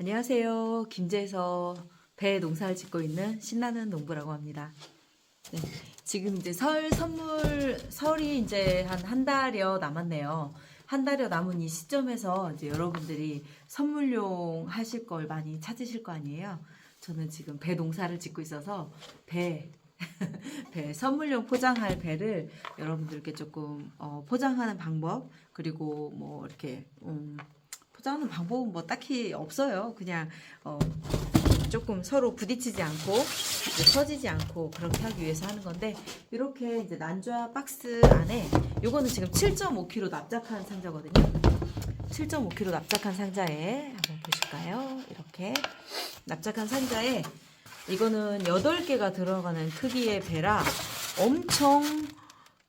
안녕하세요. 김제에서 배 농사를 짓고 있는 신나는 농부라고 합니다. 네, 지금 이제 설 선물 설이 이제 한 한 달여 남았네요. 한 달여 남은 이 시점에서 이제 여러분들이 선물용 하실 걸 많이 찾으실 거 아니에요. 저는 지금 배 농사를 짓고 있어서 배, 배 선물용 포장할 배를 여러분들께 조금 어, 포장하는 방법 그리고 뭐 이렇게 음, 포장하는 방법은 뭐 딱히 없어요. 그냥 어, 조금 서로 부딪히지 않고 터지지 않고 그렇게 하기 위해서 하는 건데 이렇게 이제 난좌 박스 안에 요거는 지금 7.5kg 납작한 상자거든요. 7.5kg 납작한 상자에 한번 보실까요? 이렇게 납작한 상자에 이거는 8개가 들어가는 크기의 배라 엄청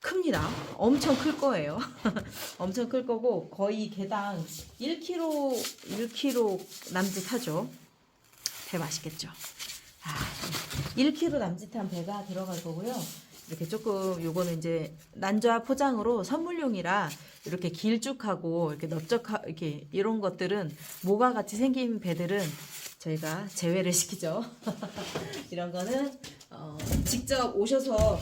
큽니다. 엄청 클 거예요. 엄청 클 거고 거의 개당 1kg 1kg 남짓 하죠. 배 맛있겠죠. 아, 1kg 남짓한 배가 들어갈 거고요. 이렇게 조금 요거는 이제 난좌 포장으로 선물용이라 이렇게 길쭉하고 이렇게 넓적하 이렇게 이런 것들은 모가 같이 생긴 배들은 저희가 제외를 시키죠. 이런 거는 어, 직접 오셔서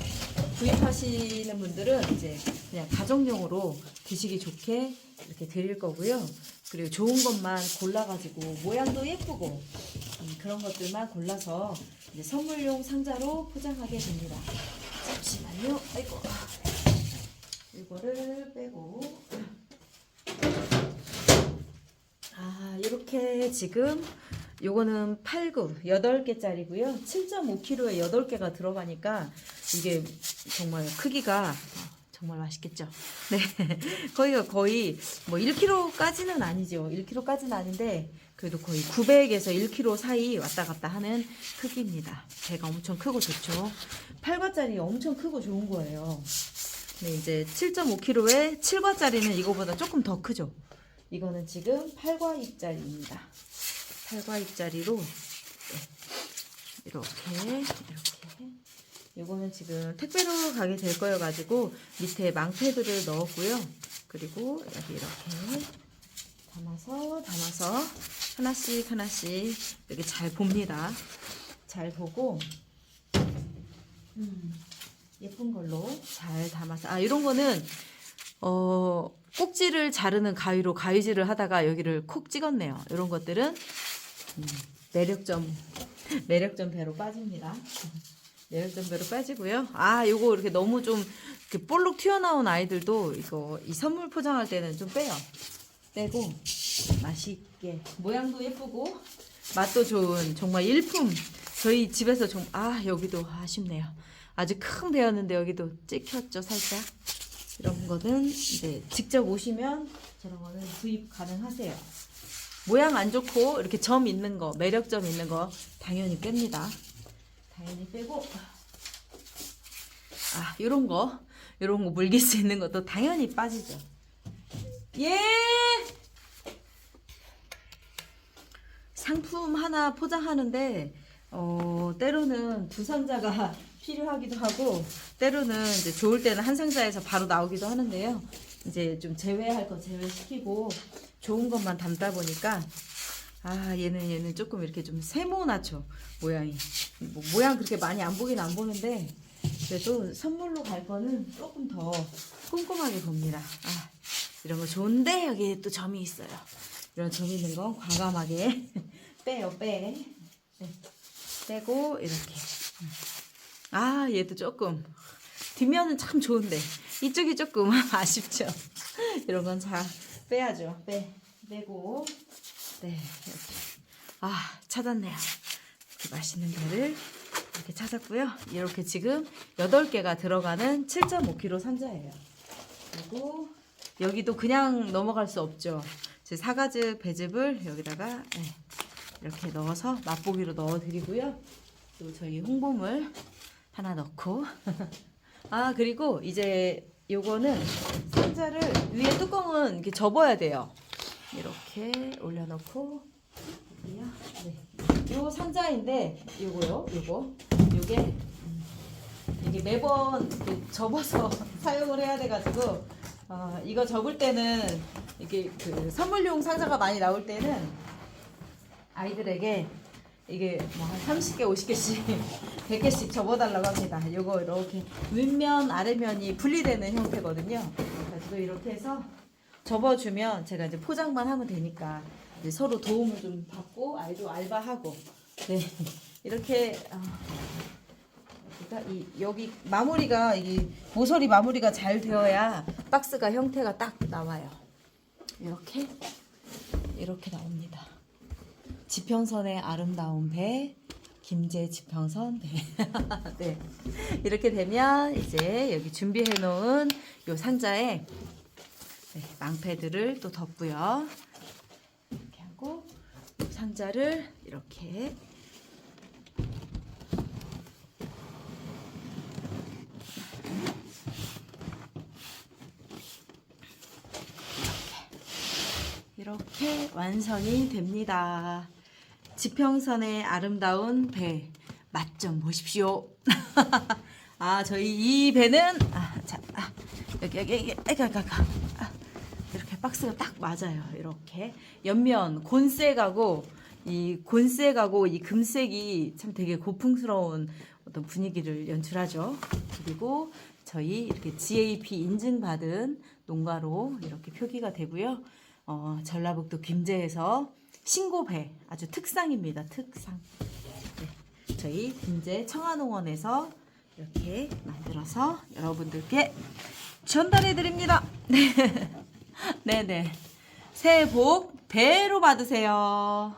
구입하시는 분들은 이제 그냥 가정용으로 드시기 좋게 이렇게 드릴 거고요. 그리고 좋은 것만 골라가지고 모양도 예쁘고 음, 그런 것들만 골라서 이제 선물용 상자로 포장하게 됩니다. 잠시만요. 아이고. 이거를 빼고. 아, 이렇게 지금 요거는 8구, 8개짜리고요. 7.5kg에 8개가 들어가니까 이게 정말 크기가 정말 맛있겠죠. 네. 거기가 거의 뭐 1kg까지는 아니죠. 1kg까지는 아닌데 그래도 거의 900에서 1kg 사이 왔다 갔다 하는 크기입니다. 배가 엄청 크고 좋죠. 8과짜리 엄청 크고 좋은 거예요. 네, 이제 7.5kg에 7과짜리는 이거보다 조금 더 크죠. 이거는 지금 8과 입짜리입니다. 8과 입짜리로 네, 이렇게 이렇게 요거는 지금 택배로 가게 될 거여 가지고 밑에 망패들을 넣었고요. 그리고 여기 이렇게 담아서 담아서 하나씩 하나씩 이렇게 잘 봅니다. 잘 보고 음, 예쁜 걸로 잘 담아서 아 이런 거는 어 꼭지를 자르는 가위로 가위질을 하다가 여기를 콕 찍었네요. 이런 것들은 음, 매력점 매력점 배로 빠집니다. 매력점 배로 빠지고요. 아 요거 이렇게 너무 좀 이렇게 볼록 튀어나온 아이들도 이거 이 선물 포장할 때는 좀 빼요. 빼고 맛있게. 모양도 예쁘고 맛도 좋은 정말 일품. 저희 집에서 좀 아 여기도 아쉽네요. 아주 큰 배였는데 여기도 찍혔죠 살짝. 이런 거는 이제 직접 오시면 저런 거는 구입 가능하세요. 모양 안 좋고 이렇게 점 있는 거 매력점 있는 거 당연히 뺍니다 당연히 빼고. 아 요런 거 요런 거 물길 수 있는 것도 당연히 빠지죠. 예! 상품 하나 포장하는데 어, 때로는 두 상자가 필요하기도 하고 때로는 이제 좋을 때는 한 상자에서 바로 나오기도 하는데요. 이제 좀 제외할 거 제외시키고 좋은 것만 담다 보니까 아 얘는 얘는 조금 이렇게 좀 세모나죠 모양이 뭐, 모양 그렇게 많이 안 보긴 안 보는데 그래도 선물로 갈 거는 조금 더 꼼꼼하게 봅니다. 아 이런 거 좋은데 여기에 또 점이 있어요. 이런 점 있는 건 과감하게 빼요 빼. 네. 빼고 이렇게. 아 얘도 조금 뒷면은 참 좋은데 이쪽이 조금 아쉽죠. 이런 건잘 빼야죠. 빼 빼고 네 이렇게 아 찾았네요. 이렇게 맛있는 배를 이렇게 찾았고요. 이렇게 지금 8개가 들어가는 7.5kg 상자예요. 그리고 여기도 그냥 넘어갈 수 없죠. 제 사과즙 배즙을 여기다가 네, 이렇게 넣어서 맛보기로 넣어드리고요. 그리고 저희 홍보물 하나 넣고 아 그리고 이제 요거는 상자를 위에 뚜껑은 이렇게 접어야 돼요. 이렇게 올려놓고 여기요. 네. 요 상자인데 요거요. 요거 요게 음, 이게 매번 접어서 사용을 해야 돼가지고 어, 이거 접을 때는 이게 그 선물용 상자가 많이 나올 때는 아이들에게 이게 뭐 한 30개, 50개씩, 100개씩 접어달라고 합니다. 요거 이렇게 윗면, 아래면이 분리되는 형태거든요. 그래가지고 이렇게 해서 접어주면 제가 이제 포장만 하면 되니까 이제 서로 도움을 좀 받고 아이도 알바하고 네 이렇게 아, 그러니까 이 여기 마무리가 이 모서리 마무리가 잘 되어야 박스가 형태가 딱 나와요. 이렇게 이렇게 나옵니다. 지평선의 아름다운 배 김제 지평선 배. 네. 이렇게 되면 이제 여기 준비해 놓은 요 상자에 네, 망패들을 또 덮고요. 이렇게 하고 요 상자를 이렇게 이렇게 완성이 됩니다. 지평선의 아름다운 배 맛 좀 보십시오. 아 저희 이 배는 아, 자 아, 여기 여기 여기 아이가 아이가 박스가 딱 맞아요. 이렇게 옆면 곤색하고 이 곤색하고 이 금색이 참 되게 고풍스러운 어떤 분위기를 연출하죠. 그리고 저희 이렇게 GAP 인증받은 농가로 이렇게 표기가 되고요. 어, 전라북도 김제에서 신고배 아주 특상입니다. 특상. 네, 저희 김제 청하농원에서 이렇게 만들어서 여러분들께 전달해 드립니다. 네. 네네. 새해 복 배로 받으세요.